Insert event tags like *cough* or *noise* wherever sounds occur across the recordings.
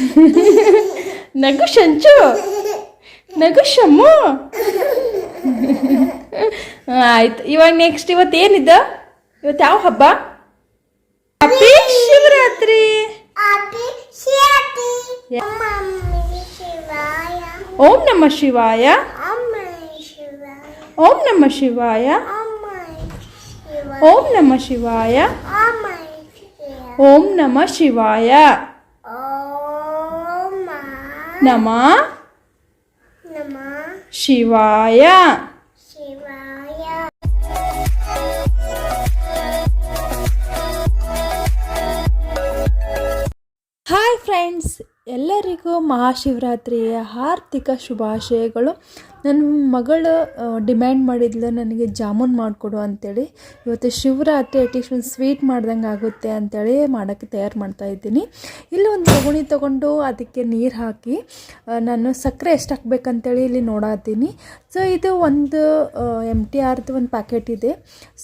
*laughs* ನಗು ಶಂಚು. ನಗು ಶಮ್ಮು. *laughs* ಆಯ್ತು ಇವಾಗ ನೆಕ್ಸ್ಟ್ ಇವತ್ತು ಏನಿದ್ದ ಇವತ್ತು ಯಾವ ಹಬ್ಬ? ಹ್ಯಾಪಿ ಶಿವರಾತ್ರಿ ಓಂ ನಮ ಶಿವಾಯ. ಓಂ ನಮ ಶಿವಾಯ. ಓಂ ನಮ ಶಿವಾಯ. ಓಂ ನಮ ಶಿವಾಯ. ನಮ ಶಿವಾಯ ಶಿವಾಯ ಹಾಯ್ ಫ್ರೆಂಡ್ಸ್ ಎಲ್ಲರಿಗೂ ಮಹಾಶಿವರಾತ್ರಿಯ ಹಾರ್ದಿಕ ಶುಭಾಶಯಗಳು. ನನ್ನ ಮಗಳು ಡಿಮ್ಯಾಂಡ್ ಮಾಡಿದ್ಲು ನನಗೆ ಜಾಮೂನ್ ಮಾಡಿಕೊಡು ಅಂತೇಳಿ. ಇವತ್ತು ಶಿವರಾತ್ರಿ ಅಟ್ಲೀಸ್ಟ್ ಒಂದು ಸ್ವೀಟ್ ಮಾಡ್ದಂಗೆ ಆಗುತ್ತೆ ಅಂತೇಳಿ ಮಾಡೋಕ್ಕೆ ತಯಾರು ಮಾಡ್ತಾ ಇದ್ದೀನಿ. ಇಲ್ಲಿ ಒಂದು ಸಗುಣಿ ತೊಗೊಂಡು ಅದಕ್ಕೆ ನೀರು ಹಾಕಿ ನಾನು ಸಕ್ಕರೆ ಎಷ್ಟು ಹಾಕ್ಬೇಕಂತೇಳಿ ಇಲ್ಲಿ ನೋಡತ್ತೀನಿ ಸೊ, ಇದು ಒಂದು ಎಂ ಟಿ ಆರ್ದು ಒಂದು ಪ್ಯಾಕೆಟ್ ಇದೆ.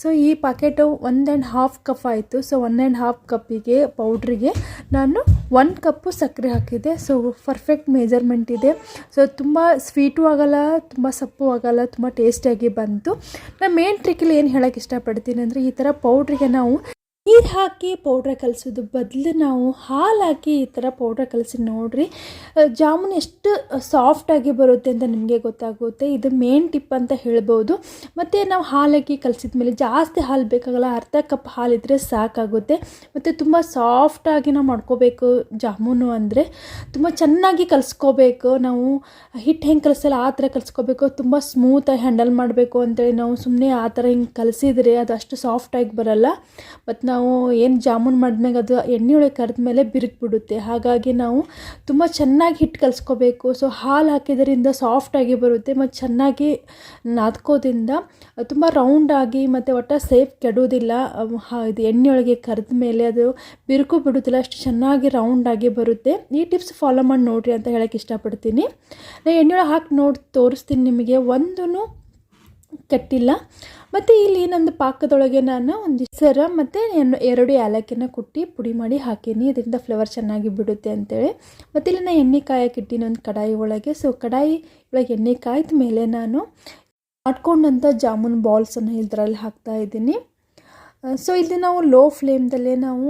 ಸೊ, ಈ packet one and half cup ಆಯಿತು. ಸೊ ಒನ್ ಆ್ಯಂಡ್ ಹಾಫ್ ಕಪ್ಪಿಗೆ ಪೌಡ್ರಿಗೆ ನಾನು ಒನ್ ಕಪ್ಪು ಸಕ್ಕರೆ ಹಾಕಿದೆ ಸೊ ಪರ್ಫೆಕ್ಟ್ ಮೇಜರ್ಮೆಂಟ್ ಇದೆ. ಸೊ ತುಂಬ ಸ್ವೀಟು ಆಗಲ್ಲ, ತುಂಬ ಸಪ್ಪು ಆಗಲ್ಲ, ತುಂಬ ಟೇಸ್ಟಿಯಾಗಿ ಬಂತು. ನಾನು ಮೇನ್ ಟ್ರಿಕ್ಕಲ್ಲಿ ಏನು ಹೇಳೋಕ್ಕೆ ಇಷ್ಟಪಡ್ತೀನಿ ಅಂದರೆ ಈ ಥರ ಪೌಡ್ರಿಗೆ ನಾವು ನೀರು ಹಾಕಿ ಪೌಡ್ರ್ ಕಲಿಸೋದು ಬದಲು ನಾವು ಹಾಲು ಹಾಕಿ ಈ ಥರ ಪೌಡ್ರ್ ಕಲಸಿ ನೋಡಿರಿ. ಜಾಮೂನ್ ಎಷ್ಟು ಸಾಫ್ಟಾಗಿ ಬರುತ್ತೆ ಅಂತ ನಿಮಗೆ ಗೊತ್ತಾಗುತ್ತೆ. ಇದು ಮೇನ್ ಟಿಪ್ ಅಂತ ಹೇಳ್ಬೋದು. ಮತ್ತು ನಾವು ಹಾಲು ಹಾಕಿ ಕಲಸಿದ ಮೇಲೆ ಜಾಸ್ತಿ ಹಾಲು ಬೇಕಾಗಲ್ಲ, ಅರ್ಧ ಕಪ್ ಹಾಲಿದ್ರೆ ಸಾಕಾಗುತ್ತೆ. ಮತ್ತು ತುಂಬ ಸಾಫ್ಟಾಗಿ ನಾವು ಮಾಡ್ಕೋಬೇಕು ಜಾಮೂನು ಅಂದರೆ. ತುಂಬ ಚೆನ್ನಾಗಿ ಕಲಿಸ್ಕೋಬೇಕು ನಾವು. ಹಿಟ್ಟು ಹೆಂಗೆ ಕಲಿಸಲ್ಲ, ಆ ಥರ ಕಲಿಸ್ಕೋಬೇಕು. ತುಂಬ ಸ್ಮೂತಾಗಿ ಹ್ಯಾಂಡಲ್ ಮಾಡಬೇಕು ಅಂತೇಳಿ ನಾವು ಸುಮ್ಮನೆ ಆ ಥರ ಹಿಂಗೆ ಕಲಿಸಿದರೆ ಅದು ಅಷ್ಟು ಸಾಫ್ಟಾಗಿ ಬರಲ್ಲ. ಮತ್ತು ನಾವು ಏನು ಜಾಮೂನ್ ಮಾಡಿದ್ಮೇಲೆ ಅದು ಎಣ್ಣೆ ಒಳಗೆ ಕರೆದ ಮೇಲೆ ಬಿರುಕ್ಬಿಡುತ್ತೆ ಹಾಗಾಗಿ ನಾವು ತುಂಬ ಚೆನ್ನಾಗಿ ಹಿಟ್ಟು ಕಲಿಸ್ಕೋಬೇಕು. ಸೊ ಹಾಲು ಹಾಕಿದ್ರಿಂದ ಸಾಫ್ಟಾಗಿ ಬರುತ್ತೆ. ಮತ್ತು ಚೆನ್ನಾಗಿ ನಾದ್ಕೋದ್ರಿಂದ ತುಂಬ ರೌಂಡಾಗಿ ಮತ್ತು ಒಟ್ಟು ಸೇಫ್ ಕೆಡೋದಿಲ್ಲ. ಇದು ಎಣ್ಣೆ ಒಳಗೆ ಕರೆದ ಮೇಲೆ ಅದು ಬಿರುಕು ಬಿಡುತ್ತಿಲ್ಲ ಅಷ್ಟು ಚೆನ್ನಾಗಿ ರೌಂಡಾಗಿ ಬರುತ್ತೆ. ಈ ಟಿಪ್ಸ್ ಫಾಲೋ ಮಾಡಿ ನೋಡಿರಿ ಅಂತ ಹೇಳೋಕ್ಕೆ ಇಷ್ಟಪಡ್ತೀನಿ. ನಾನು ಎಣ್ಣೆ ಒಳಗೆ ಹಾಕಿ ನೋಡಿ, ತೋರಿಸ್ತೀನಿ ನಿಮಗೆ. ಒಂದೂ ಕೆಟ್ಟಿಲ್ಲ. ಮತ್ತು ಇಲ್ಲಿ ನಂದು ಪಾಕದೊಳಗೆ ನಾನು ಒಂದು ಸರ ಮತ್ತು ಎರಡು ಏಲಕ್ಕಿನ ಕುಟ್ಟಿ ಪುಡಿ ಮಾಡಿ ಹಾಕೀನಿ. ಇದರಿಂದ ಫ್ಲೇವರ್ ಚೆನ್ನಾಗಿ ಬಿಡುತ್ತೆ ಅಂತೇಳಿ. ಮತ್ತು ಇಲ್ಲಿ ನಾನು ಎಣ್ಣೆ ಕಾಯಕ್ಕೆ ಇಟ್ಟೀನಿ ಒಂದು ಕಡಾಯಿ ಒಳಗೆ. ಸೊ ಕಡಾಯಿ ಒಳಗೆ ಎಣ್ಣೆ ಕಾಯ್ದ ಮೇಲೆ ನಾನು ಮಾಡ್ಕೊಂಡಂಥ ಜಾಮೂನ್ ಬಾಲ್ಸನ್ನು ಇದರಲ್ಲಿ ಹಾಕ್ತಾ ಇದ್ದೀನಿ. ಸೊ ಇಲ್ಲಿ ನಾವು ಲೋ ಫ್ಲೇಮ್ದಲ್ಲೇ ನಾವು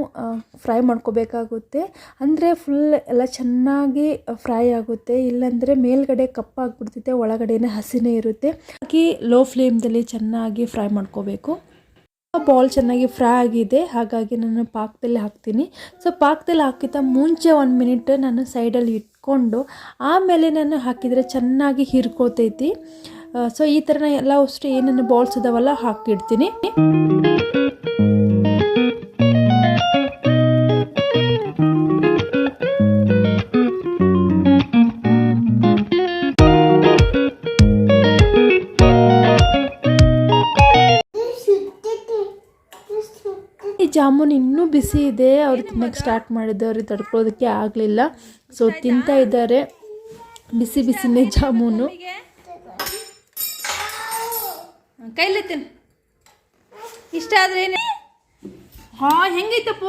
ಫ್ರೈ ಮಾಡ್ಕೋಬೇಕಾಗುತ್ತೆ. ಅಂದರೆ ಫುಲ್ ಎಲ್ಲ ಚೆನ್ನಾಗಿ ಫ್ರೈ ಆಗುತ್ತೆ. ಇಲ್ಲಾಂದರೆ ಮೇಲ್ಗಡೆ ಕಪ್ಪಾಗ್ಬಿಡ್ತೈತೆ ಒಳಗಡೆನೇ ಹಸಿನೇ ಇರುತ್ತೆ. ಹಾಗೆ ಲೋ ಫ್ಲೇಮ್ದಲ್ಲಿ ಚೆನ್ನಾಗಿ ಫ್ರೈ ಮಾಡ್ಕೋಬೇಕು. ಬಾಲ್ ಚೆನ್ನಾಗಿ ಫ್ರೈ ಆಗಿದೆ. ಹಾಗಾಗಿ ನಾನು ಪಾಕದಲ್ಲಿ ಹಾಕ್ತೀನಿ. ಸೊ ಪಾಕದಲ್ಲಿ ಹಾಕಿದ ಮುಂಚೆ ಒಂದು ಮಿನಿಟ್ ನಾನು ಸೈಡಲ್ಲಿ ಇಟ್ಕೊಂಡು, ಆಮೇಲೆ ನಾನು ಹಾಕಿದರೆ ಚೆನ್ನಾಗಿ ಹಿರ್ಕೋತೈತಿ. ಸೊ ಈ ಥರ ಎಲ್ಲ ಅಷ್ಟು ಏನೇನು ಬಾಲ್ಸ್ ಇದಾವಲ್ಲ ಹಾಕಿಡ್ತೀನಿ. ಜಾಮೂನ್ ಇನ್ನೂ ಬಿಸಿ ಇದೆ. ಅವ್ರು ತಿನ್ನೋಕ್ಕೆ ಸ್ಟಾರ್ಟ್ ಮಾಡಿದ್ದು, ಅವ್ರಿಗೆ ತಡ್ಕೊಳ್ಳೋದಕ್ಕೆ ಆಗಲಿಲ್ಲ. ಸೊ ತಿಂತಾ ಇದ್ದಾರೆ. ಬಿಸಿ ಬಿಸಿನೇ ಜಾಮೂನು. ಕೈಲಿ ತಿನ್ ಇಷ್ಟ ಆದ್ರೆ ಏನು ಹಾ, ಹೆಂಗೈತಪ್ಪ?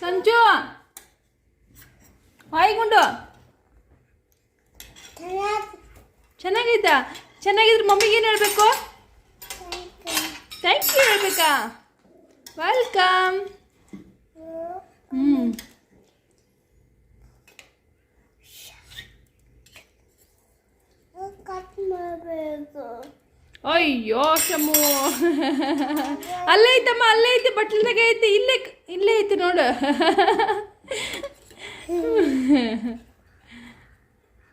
ಸಂಜು ಹಾಯ್ ಗುಂಡು. ಚೆನ್ನಾಗೈತಾ? ಚೆನ್ನಾಗಿದ್ರೆ ಮಮ್ಮಿಗೆ ಏನು ಹೇಳಬೇಕು? ಥ್ಯಾಂಕ್ ಯು ಹೇಳ್ಬೇಕಾ? ವೆಲ್ಕಮ್ ಹ್ಞೂ ಕಟ್ ಮಾಡಬೇಕು ಅಯ್ಯೋ ಶಮು ಅಲ್ಲೇ ಐತಮ್ಮ ಅಲ್ಲೇ ಐತಿ ಬಟ್ಲದಾಗ ಐತಿ ಇಲ್ಲೇ ಇಲ್ಲೇ ಐತಿ ನೋಡು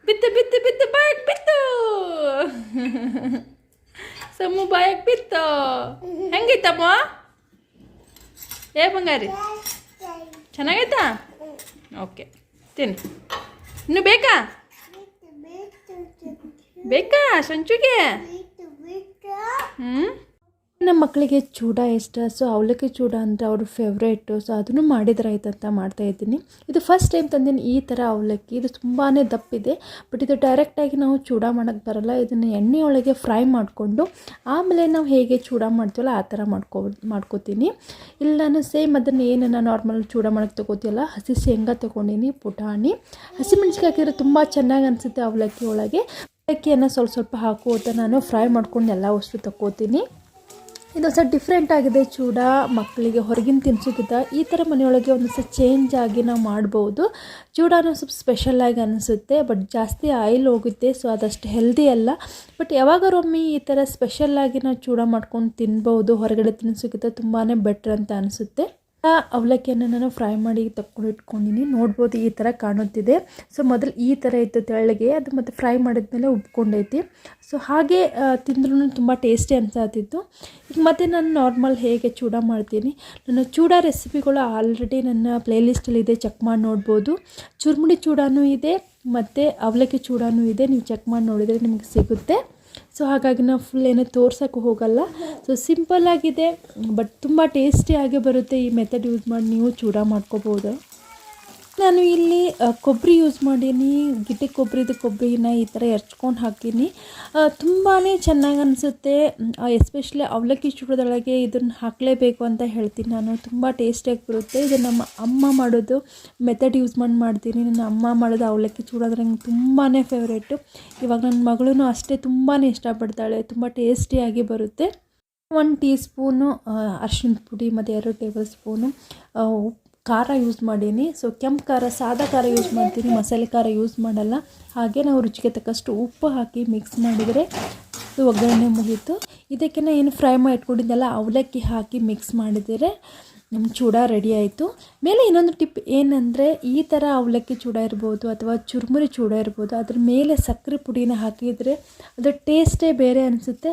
ಬಿತ್ತು ಬಿತ್ತು ಬಿತ್ತು ಬಾಯಕ್ ಬಿತ್ತು ಸಮು ಬಾಯಕ್ ಬಿತ್ತು ಹೆಂಗೈತಮ್ಮ ಏ ಬಂಗಾರಿ. ಚೆನ್ನಾಗೈತಾ? ಓಕೆ. ತಿನ್ ಇನ್ನು ಬೇಕಾ? ಬೇಕಾ ಸಂಚುಗೆ ಹ್ಞೂ ನಮ್ಮ ಮಕ್ಕಳಿಗೆ ಚೂಡ ಇಷ್ಟ ಸೊ ಅವಲಕ್ಕಿ ಚೂಡ ಅಂದರೆ ಅವ್ರ ಫೇವ್ರೇಟು ಸೊ ಅದನ್ನು ಮಾಡ್ತಾ ಇದ್ದೀನಿ. ಇದು ಫಸ್ಟ್ ಟೈಮ್ ತಂದಿನಿ ಈ ಥರ ಅವಲಕ್ಕಿ. ಇದು ತುಂಬಾ ದಪ್ಪಿದೆ. ಬಟ್ ಇದು ಡೈರೆಕ್ಟಾಗಿ ನಾವು ಚೂಡ ಮಾಡೋಕ್ಕೆ ಬರಲ್ಲ. ಇದನ್ನು ಎಣ್ಣೆ ಫ್ರೈ ಮಾಡಿಕೊಂಡು, ಆಮೇಲೆ ನಾವು ಹೇಗೆ ಚೂಡ ಮಾಡ್ತೀವಲ್ಲ ಆ ಥರ ಮಾಡ್ಕೊ, ಮಾಡ್ಕೋತೀನಿ. ಇಲ್ಲಿ, ನಾನು ಸೇಮ್ ಅದನ್ನು ಏನನ್ನು ನಾನು ನಾರ್ಮಲ್ ಚೂಡ ಮಾಡೋಕ್ಕೆ ತೊಗೋತೀವಲ್ಲ ಹಸಿ ಶೇಂಗಾ ತೊಗೊಂಡಿನಿ, ಪುಟಾಣಿ. ಹಸಿಮೆಣ್ಸಿಕಾಯಿ ಹಾಕಿದ್ರೆ ತುಂಬ ಚೆನ್ನಾಗಿ ಅನಿಸುತ್ತೆ ಅವಲಕ್ಕಿ ಒಳಗೆ. ಅವಲಕ್ಕಿಯನ್ನು ಸ್ವಲ್ಪ ಸ್ವಲ್ಪ ಹಾಕುವಂತ ನಾನು ಫ್ರೈ ಮಾಡ್ಕೊಂಡು ಎಲ್ಲ ವಸ್ತು ತಗೋತೀನಿ ಇದು ಸ್ವಲ್ಪ ಡಿಫ್ರೆಂಟ್ ಆಗಿದೆ. ಚೂಡ ಮಕ್ಕಳಿಗೆ ಹೊರಗಿನ ತಿನ್ಸೋಕ್ಕಿಂತ ಈ ಥರ ಮನೆಯೊಳಗೆ ಒಂದು ಸ್ವಲ್ಪ ಚೇಂಜ್ ಆಗಿ ನಾವು ಮಾಡ್ಬೋದು. ಚೂಡಾನು ಸ್ವಲ್ಪ ಸ್ಪೆಷಲಾಗಿ ಅನಿಸುತ್ತೆ ಬಟ್ ಜಾಸ್ತಿ ಆಯಿಲ್ ಹೋಗುತ್ತೆ ಸೊ ಅದಷ್ಟು ಹೆಲ್ದಿ ಅಲ್ಲ. ಬಟ್ ಯಾವಾಗಾರೊಮ್ಮೆ ಈ ಥರ ಸ್ಪೆಷಲ್ಲಾಗಿ ನಾವು ಚೂಡ ಮಾಡ್ಕೊಂಡು ತಿನ್ಬೋದು, ಹೊರಗಡೆ ತಿನ್ಸೋಕ್ಕಿಂತ ತುಂಬಾ ಬೆಟ್ರ್ ಅಂತ ಅನಿಸುತ್ತೆ. ಅವಲಕ್ಕಿಯನ್ನು ನಾನು ಫ್ರೈ ಮಾಡಿ ತಕ್ಕೊಂಡು ಇಟ್ಕೊಂಡಿನಿ. ನೋಡ್ಬೋದು ಈ ಥರ ಕಾಣುತ್ತಿದೆ. ಸೊ ಮೊದಲು ಈ ಥರ ಇತ್ತು ತೆಳ್ಳಗೆ. ಅದು ಮತ್ತು ಫ್ರೈ ಮಾಡಿದ್ಮೇಲೆ ಉಬ್ಕೊಂಡೈತಿ. ಸೊ ಹಾಗೆ ತಿಂದ್ರೂ ತುಂಬ ಟೇಸ್ಟಿ ಅನ್ಸಾತಿತ್ತು. ಈಗ ಮತ್ತೆ ನಾನು ನಾರ್ಮಲ್ ಹೇಗೆ ಚೂಡ ಮಾಡ್ತೀನಿ. ನನ್ನ ಚೂಡ ರೆಸಿಪಿಗಳು ಆಲ್ರೆಡಿ ನನ್ನ ಪ್ಲೇಲಿಸ್ಟಲ್ಲಿದೆ ಚೆಕ್ ಮಾಡಿ ನೋಡ್ಬೋದು. ಚುರುಮುಡಿ ಚೂಡನೂ ಇದೆ. ಮತ್ತು ಅವಲಕ್ಕಿ ಚೂಡನೂ ಇದೆ. ನೀವು ಚೆಕ್ ಮಾಡಿ ನೋಡಿದರೆ ನಿಮಗೆ ಸಿಗುತ್ತೆ. ಸೊ ಹಾಗಾಗಿ ನಾವು ಫುಲ್ ಏನೋ ತೋರ್ಸೋಕ್ಕೂ ಹೋಗಲ್ಲ. ಸೊ ಸಿಂಪಲ್ಲಾಗಿದೆ ಬಟ್ ತುಂಬ ಟೇಸ್ಟಿಯಾಗಿ ಬರುತ್ತೆ ಈ ಮೆಥಡ್ ಯೂಸ್ ಮಾಡಿ, ನೀವು ಚೂಡ ಮಾಡ್ಕೋಬೋದು. ನಾನು ಇಲ್ಲಿ ಕೊಬ್ಬರಿ ಯೂಸ್ ಮಾಡೀನಿ. ಗಿಡ್ಡೆ ಕೊಬ್ಬರಿದು ಕೊಬ್ಬರಿನ ಈ ಥರ ಎರ್ಚ್ಕೊಂಡು ಹಾಕೀನಿ. ತುಂಬಾ ಚೆನ್ನಾಗಿ ಅನಿಸುತ್ತೆ. ಎಸ್ಪೆಷಲಿ ಅವಲಕ್ಕಿ ಚೂಡದೊಳಗೆ ಇದನ್ನು ಹಾಕಲೇಬೇಕು ಅಂತ ಹೇಳ್ತೀನಿ ನಾನು. ತುಂಬ ಟೇಸ್ಟಿಯಾಗಿ ಬರುತ್ತೆ. ಇದು ನಮ್ಮ ಅಮ್ಮ ಮಾಡೋದು ಮೆಥಡ್ ಯೂಸ್ ಮಾಡಿ ಮಾಡ್ತೀನಿ. ನನ್ನ ಅಮ್ಮ ಮಾಡೋದು ಅವಲಕ್ಕಿ ಚೂಡೋದ್ರೆ ನಂಗೆ ತುಂಬಾ ಫೇವ್ರೇಟು ಇವಾಗ ನನ್ನ ಮಗಳೂ ಅಷ್ಟೇ ತುಂಬಾ ಇಷ್ಟಪಡ್ತಾಳೆ. ತುಂಬ ಟೇಸ್ಟಿಯಾಗಿ ಬರುತ್ತೆ. ಒನ್ ಟೀ ಸ್ಪೂನು ಅರ್ಶಿನ ಪುಡಿ, ಮತ್ತು ಎರಡು ಟೇಬಲ್ ಸ್ಪೂನು ಖಾರ ಯೂಸ್ ಮಾಡೀನಿ. ಸೊ ಕೆಂಪು ಖಾರ, ಸಾದಾ ಖಾರ ಯೂಸ್ ಮಾಡ್ತೀನಿ. ಮಸಾಲೆ ಖಾರ ಯೂಸ್ ಮಾಡಲ್ಲ. ಹಾಗೆ ನಾವು ರುಚಿಗೆ ತಕ್ಕಷ್ಟು ಉಪ್ಪು ಹಾಕಿ ಮಿಕ್ಸ್ ಮಾಡಿದರೆ ಒಗ್ಗರಣೆ ಮುಗೀತು. ಇದಕ್ಕೆ ಏನು ಫ್ರೈ ಮಾಡಿ ಇಟ್ಕೊಂಡಿದ್ದೆಲ್ಲ ಅವಲಕ್ಕಿ ಹಾಕಿ ಮಿಕ್ಸ್ ಮಾಡಿದರೆ ನಮ್ಮ ಚೂಡ ರೆಡಿ ಆಯಿತು. ಮೇಲೆ ಇನ್ನೊಂದು ಟಿಪ್ ಏನಂದರೆ, ಈ ಥರ ಅವಲಕ್ಕಿ ಚೂಡ ಇರ್ಬೋದು ಅಥವಾ ಚುರುಮುರಿ ಚೂಡ ಇರ್ಬೋದು, ಅದ್ರ ಮೇಲೆ ಸಕ್ಕರೆ ಪುಡಿನ ಹಾಕಿದರೆ ಅದರ ಟೇಸ್ಟೇ ಬೇರೆ ಅನಿಸುತ್ತೆ.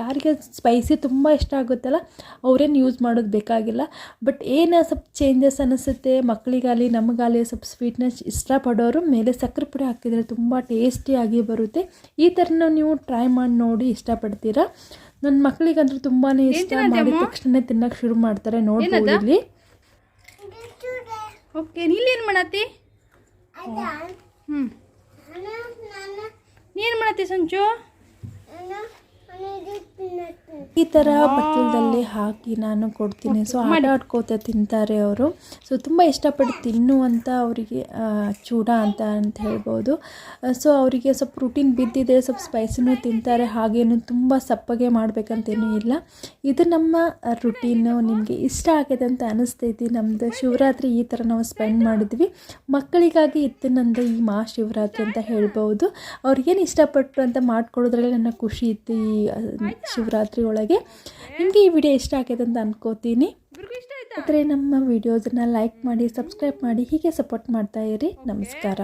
ಯಾರಿಗೆ ಸ್ಪೈಸಿ ತುಂಬ ಇಷ್ಟ ಆಗುತ್ತಲ್ಲ, ಅವರೇನು ಯೂಸ್ ಮಾಡೋದು ಬೇಕಾಗಿಲ್ಲ. ಬಟ್ ಏನು ಸ್ವಲ್ಪ ಚೇಂಜಸ್ ಅನಿಸುತ್ತೆ, ಮಕ್ಕಳಿಗಾಗಲಿ, ನಮಗಾಗಲಿ ಸ್ವಲ್ಪ ಸ್ವೀಟ್ನೆಸ್ ಇಷ್ಟಪಡೋರು ಮೇಲೆ ಸಕ್ಕರೆ ಪುಡಿ ಹಾಕಿದರೆ ತುಂಬ ಟೇಸ್ಟಿಯಾಗಿ ಬರುತ್ತೆ. ಈ ಥರನ ನೀವು ಟ್ರೈ ಮಾಡಿ ನೋಡಿ ಇಷ್ಟಪಡ್ತೀರಾ. ನನ್ನ ಮಕ್ಕಳಿಗಂತೂ ತುಂಬಾ ಇಷ್ಟ ಮಾಡಿದ ತಕ್ಷಣ ತಿನ್ನಕ್ಕೆ ಶುರು ಮಾಡ್ತಾರೆ ನೋಡ್ಬೋದು ಇಲ್ಲಿ. ಓಕೆ ನೀಲೇನು ಮಾಡತ್ತಿ? ಹ್ಞೂ ನೀನು ಮಾಡತ್ತಿ ಸಂಚು? ಈ ಥರ ಬಟ್ಟಲದಲ್ಲಿ ಹಾಕಿ ನಾನು ಕೊಡ್ತೀನಿ. ಸೊ ಆಟ ಆಡ್ಕೋತ ತಿಂತಾರೆ ಅವರು. ಸೊ ತುಂಬ ಇಷ್ಟಪಟ್ಟು ತಿನ್ನುವಂಥ ಅವರಿಗೆ ಚೂಡ ಅಂತ ಅಂತ ಹೇಳ್ಬೋದು. ಸೊ ಅವರಿಗೆ ಸ್ವಲ್ಪ ಪ್ರೋಟೀನ್ ಬಿದ್ದಿದೆ ಸ್ವಲ್ಪ ಸ್ಪೈಸಿನೂ ತಿಂತಾರೆ. ಹಾಗೇನು ತುಂಬ ಸಪ್ಪಗೆ ಮಾಡಬೇಕಂತೇನೂ ಇಲ್ಲ. ಇದು ನಮ್ಮ ರುಟೀನು ನಿಮಗೆ ಇಷ್ಟ ಆಗಿದೆ ಅಂತ ಅನಿಸ್ತೈತಿ ನಮ್ಮದು ಶಿವರಾತ್ರಿ ಈ ಥರ ನಾವು ಸ್ಪೆಂಡ್ ಮಾಡಿದ್ವಿ. ಮಕ್ಕಳಿಗಾಗಿ ಇತ್ತು ನಂದು ಈ ಮಹಾಶಿವರಾತ್ರಿ ಅಂತ ಹೇಳ್ಬೋದು. ಅವ್ರಿಗೇನು ಇಷ್ಟಪಟ್ಟರು ಅಂತ ಮಾಡ್ಕೊಳ್ಳೋದ್ರಲ್ಲಿ ನನ್ನ ಖುಷಿ ಇತ್ತು. ಈ ಶಿವರಾತ್ರಿ ಒಳಗೆ. ನಿಮಗೆ ಈ ವಿಡಿಯೋ ಇಷ್ಟ ಆಗಿದೆ ಅಂತ ಅನ್ಕೋತೀನಿ. ಆದರೆ ನಮ್ಮ ವಿಡಿಯೋಸನ್ನ ಲೈಕ್ ಮಾಡಿ ಸಬ್ಸ್ಕ್ರೈಬ್ ಮಾಡಿ ಹೀಗೆ ಸಪೋರ್ಟ್ ಮಾಡ್ತಾ ಇರಿ. ನಮಸ್ಕಾರ.